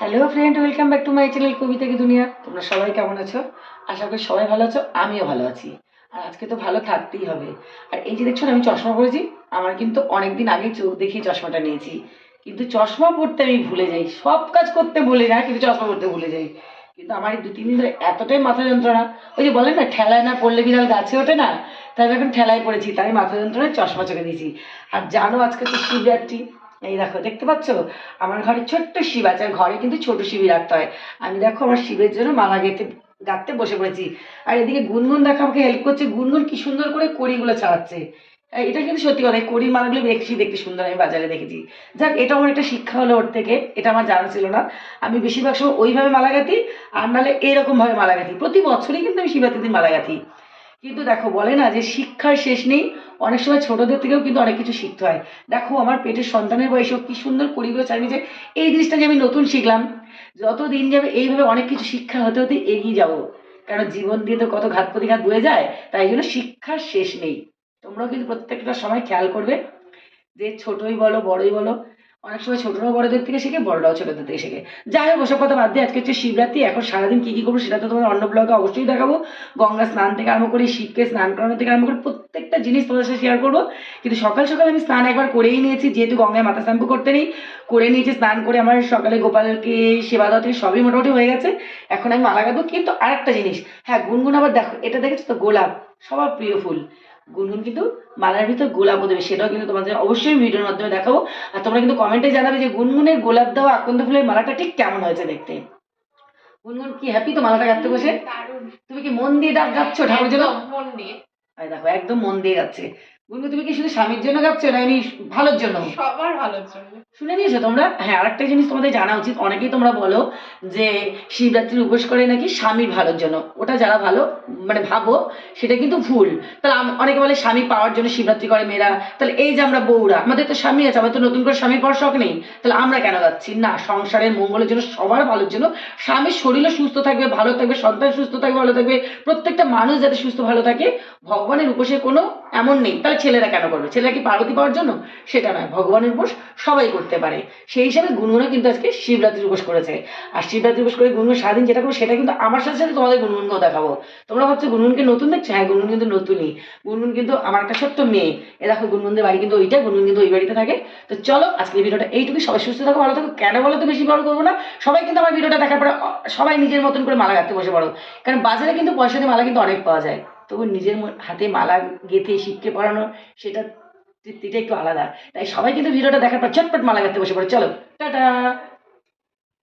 Hello friend welcome back to my channel কবিতা কি দুনিয়া তোমরা সবাই কেমন আছো? আশা করি সবাই ভালো আছো, আমিও ভালো আছি। আর আজকে তো ভালো থাকতেই হবে। আর এই যে দেখছ আমি চশমা পরেছি। আমার কিন্তু অনেক দিন আগে চোখ দেখিয়ে চশমাটা নিয়েছি। কিন্তু চশমা পরতে আমি ভুলে যাই। সব কাজ করতে ভুলে যাই, কিন্তু চশমা পরতে ভুলে যাই। কিন্তু আমার এই দু তিন দিন ধরে এতটাই মাথা যন্ত্রণা। ওই যে বলেন না, ঠেলায় না পড়লে বিড়াল গাছে ওঠে না? তাই এখন ঠেলায় পড়েছি, তাই মাথা যন্ত্রণায় চশমা চোখে দিয়েছি। আর জানো আজকে তো শিবরাত্রি। এই দেখো, দেখতে পাচ্ছ? আমার ঘরে ছোট্ট শিব আছে, আর ঘরে কিন্তু ছোট শিবই রাখতে হয়। আমি দেখো আমার শিবের জন্য মালা গেতে গাঁথতে বসে পড়েছি। আর এদিকে গুনগুন দেখো আমাকে হেল্প করছে। গুনগুন কি সুন্দর করে কড়িগুলো ছাড়াচ্ছে। এটা কিন্তু সত্যি কথা কড়ির মালাগুলো বেশি দেখতে সুন্দর আমি বাজারে দেখেছি। যাক, এটা আমার একটা শিক্ষা হলো ওর থেকে, এটা আমার জানা ছিল না। আমি বেশিরভাগ সময় ওইভাবে মালা গাঁথি, আর নাহলে এরকমভাবে মালা গাঁথি। প্রতি বছরই কিন্তু আমি শিবরাত্রির দিন মালা গাঁথি। কিন্তু দেখো, বলে না যে শিক্ষার শেষ নেই, অনেক সময় ছোটদের থেকেও কিন্তু অনেক কিছু শিখতে হয়। দেখো, আমার পেটের সন্তানের বয়সেও কি সুন্দর কড়িগুলো চালিয়ে যে এই জিনিসটা যে আমি নতুন শিখলাম, যত দিন যাবে এইভাবে অনেক কিছু শিক্ষা হতে হতে এগিয়ে যাব। কারণ জীবন দিয়ে তো কত ঘাত প্রতিঘাত বয়ে যায়, তাই জন্য শিক্ষার শেষ নেই। তোমরাও কিন্তু প্রত্যেকটা সময় খেয়াল করবে যে ছোটই বলো, বড়ই বলো অনেক সময় ছোটরাও বড়দের থেকে শেখে, বড়রাও ছোটদের থেকে শেখে। যাই হোক, ওসব কথা বাদ দিয়ে আজকে হচ্ছে শিবরাত্রি। এখন সারাদিন কী কী করব সেটা তো তোমাদের অন্য ব্লগে অবশ্যই দেখাবো। গঙ্গা স্নান থেকে আরম্ভ করে শিবকে স্নান করানো থেকে আরম্ভ করে প্রত্যেকটা জিনিস তোমাদের সাথে শেয়ার করব। কিন্তু সকাল সকাল আমি স্নান একবার করেই নিয়েছি, যেহেতু গঙ্গায় মাথা শ্যাম্পু করতে নেই। করে নিয়েছি স্নান করে আমার সকালে গোপালকে, সেবা দেওয়া থেকে সবই মোটামুটি হয়ে গেছে। এখন আমি মালা গাঁথবো কিন্তু আরেকটা জিনিস হ্যাঁ গুনগুন আবার দেখো, এটা দেখেছ তো গোলাপ? সবার প্রিয় ফুল। গুনগুন কিন্তু মালার ভিতর গোলাপও দেবে সেটাও কিন্তু তোমাদের অবশ্যই ভিডিওর মাধ্যমে দেখাবো। আর তোমরা কিন্তু কমেন্টে জানাবে যে গুনগুনের গোলাপ দেওয়া আকন্দ ফুলের মালাটা ঠিক কেমন হয়েছে দেখতে। গুনগুন কি হ্যাপি তো মালাটা গাঁথতে বসে। তুমি কি মন দিয়ে ডাক গাচ্ছ ঠাকুর জন্য মন দিয়ে। দেখো একদম মন দিয়ে যাচ্ছে গুনগুন তুমি কি শুধু স্বামীর জন্য গাচ্ছ না এমনি ভালোর জন্য? সবার ভালোর জন্য। শুনে নিয়েছো তোমরা? হ্যাঁ আরেকটা জিনিস তোমাদের জানা উচিত অনেকেই তোমরা বলো যে শিবরাত্রির উপোস করে নাকি স্বামীর ভালোর জন্য। ওটা যারা ভালো মানে ভাবো সেটা কিন্তু ভুল। তাহলে অনেকে বলে স্বামী পাওয়ার জন্য শিবরাত্রি করে মেয়েরা। তাহলে এই যে আমরা বউরা আমাদের তো স্বামী আছে আমাদের তো নতুন করে স্বামী পাওয়ার শখ নেই। তাহলে আমরা কেন যাচ্ছি? না সংসারের মঙ্গলের জন্য সবার ভালোর জন্য স্বামীর শরীরও সুস্থ থাকবে ভালো থাকবে সন্তান সুস্থ থাকবে ভালো থাকবে। প্রত্যেকটা মানুষ যাতে সুস্থ ভালো থাকে ভগবানের উপোসে কোনো এমন নেই। তাহলে ছেলেরা কেন করবে? ছেলেরা কি পার্বতী পাওয়ার জন্য? সেটা নয়, ভগবানের উপোস সবাই করতে পারে। সেই হিসাবে গুনগুনও কিন্তু আজকে শিবরাত্রির উপোস করেছে। আর শিবরাত্রি উপোস করে গুনগুন সারাদিন যেটা করব সেটা কিন্তু আমার সাথে সাথে তোমাদের গুনগুনকেও দেখাবো। তোমরা ভাবছ গুনগুনকে নতুন দেখছ? হ্যাঁ গুনগুন কিন্তু নতুনই। গুনগুন কিন্তু আমার একটা ছোট্ট মেয়ে। এ দেখো, গুনগুনদের বাড়ি কিন্তু ওইটা গুনগুন কিন্তু ওই বাড়িতে থাকে। তো চলো, আজকের ভিডিওটা এইটুকু সবাই সুস্থ থাকো, ভালো থাকো। কেন বলো তো বেশি বড় করব না? সবাই কিন্তু আমার ভিডিওটা দেখার পরে, সবাই নিজের মতন করে মালা গাঁথতে বসে পড়ো। কারণ বাজারে কিন্তু পয়সা দিয়ে মালা কিন্তু অনেক পাওয়া যায়। তবু নিজের হাতে মালা গেঁথে শিবকে পড়ানো সেটা তৃপ্তিটা একটু আলাদা। তাই সবাই কিন্তু ভিডিওটা দেখার পর চটপট মালা গাঁথতে বসে পড়ে। চলো, টাটা!